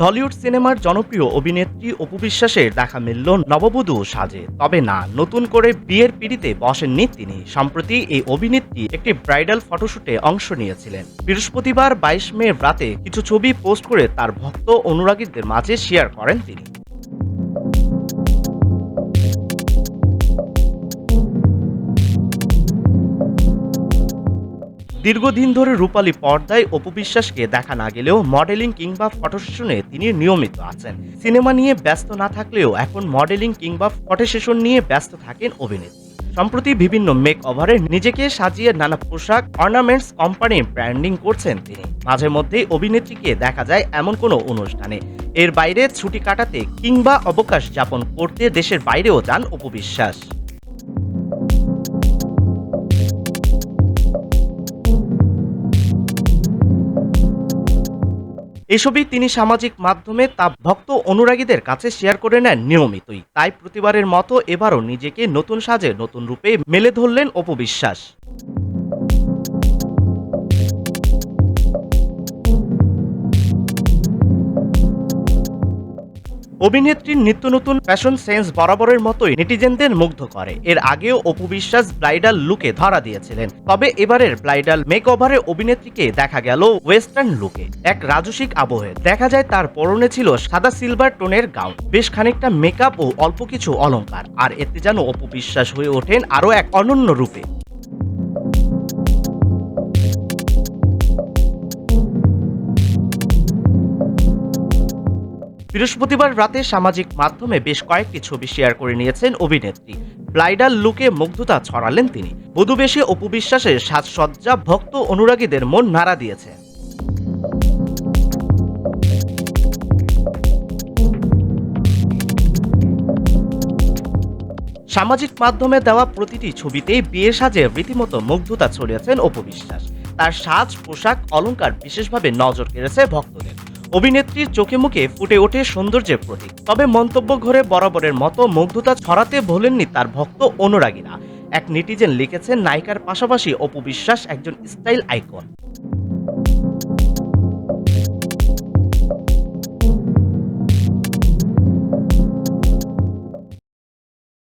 ঢলিউড সিনেমার জনপ্রিয় অভিনেত্রী অপু বিশ্বাসের দেখা মিলল নববধূ সাজে। তবে না, নতুন করে বিয়ের পিড়িতে বসেননি তিনি। সম্প্রতি এই অভিনেত্রী একটি ব্রাইডাল ফটোশুটে অংশ নিয়েছিলেন। বৃহস্পতিবার বাইশ মে রাতে কিছু ছবি পোস্ট করে তার ভক্ত অনুরাগীদের মাঝে শেয়ার করেন তিনি। দীর্ঘদিন ধরে রূপালী পর্দায় অপু বিশ্বাসকে দেখা না গেলেও মডেলিং কিংবা ফটো সেশনে তিনি নিয়মিত আছেন। সিনেমা নিয়ে ব্যস্ত না থাকলেও এখন মডেলিং কিংবা ফটো সেশন নিয়ে ব্যস্ত থাকেন অভিনেত্রী। সম্প্রতি বিভিন্ন মেক ওভারে নিজেকে সাজিয়ে নানা পোশাক, অর্নামেন্টস কোম্পানি ব্র্যান্ডিং করছেন তিনি। মাঝে মধ্যেই অভিনেত্রীকে দেখা যায় এমন কোনো অনুষ্ঠানে। এর বাইরে ছুটি কাটাতে কিংবা অবকাশ যাপন করতে দেশের বাইরেও যান অপু এসবই তিনি সামাজিক মাধ্যমে তা ভক্ত অনুরাগীদের কাছে শেয়ার করে নেন নিয়মিতই। তাই প্রতিবারের মতো এবারও নিজেকে নতুন সাজে নতুন রূপে মেলে ধরলেন অপু অভিনেত্রীর নিত্য নতুন ফ্যাশন সেন্স বরাবরের মতোই নেটিজেনদের মুগ্ধ করে। এর আগেও অপু বিশ্বাস ব্রাইডাল লুকে ধরা দিয়েছিলেন। তবে এবারের ব্রাইডাল মেকওভারে অভিনেত্রীকে দেখা গেল ওয়েস্টার্ন লুকে এক রাজসিক আবহে। দেখা যায় তার পরনে ছিল সাদা সিলভার টোনের গাউন বেশ খানিকটা মেকআপ ও অল্প কিছু অলঙ্কার আর এতে যেন অপু বিশ্বাস হয়ে ওঠেন আরও এক অনন্য রূপে। বৃহস্পতিবার রাতে সামাজিক মাধ্যমে বেশ কয়েকটি ছবি শেয়ার করে নিয়েছেন অভিনেত্রী। ব্রাইডাল লুকে মুগ্ধতা ছড়ালেন তিনি। বধুবেশে অপু বিশ্বাসের সাজসজ্জা ভক্ত অনুরাগীদের মন নাড়া দিয়েছে। সামাজিক মাধ্যমে দেওয়া প্রতিটি ছবিতেই বিয়ে সাজে রীতিমতো মুগ্ধতা ছড়িয়েছেন অপু বিশ্বাস। তার সাজ, পোশাক, অলংকার বিশেষভাবে নজর কেড়েছে ভক্তদের। অভিনেত্রীর চোখে মুখে ফুটে ওঠে সৌন্দর্যের প্রতীক। তবে মন্তব্য ঘরে বরাবরের মতো মুগ্ধতা ছড়াতে ভোলেননি তার ভক্ত অনুরাগীরা। এক নেটিজেন লিখেছেন, নায়িকার পাশাপাশি অপু বিশ্বাস একজন স্টাইল আইকন।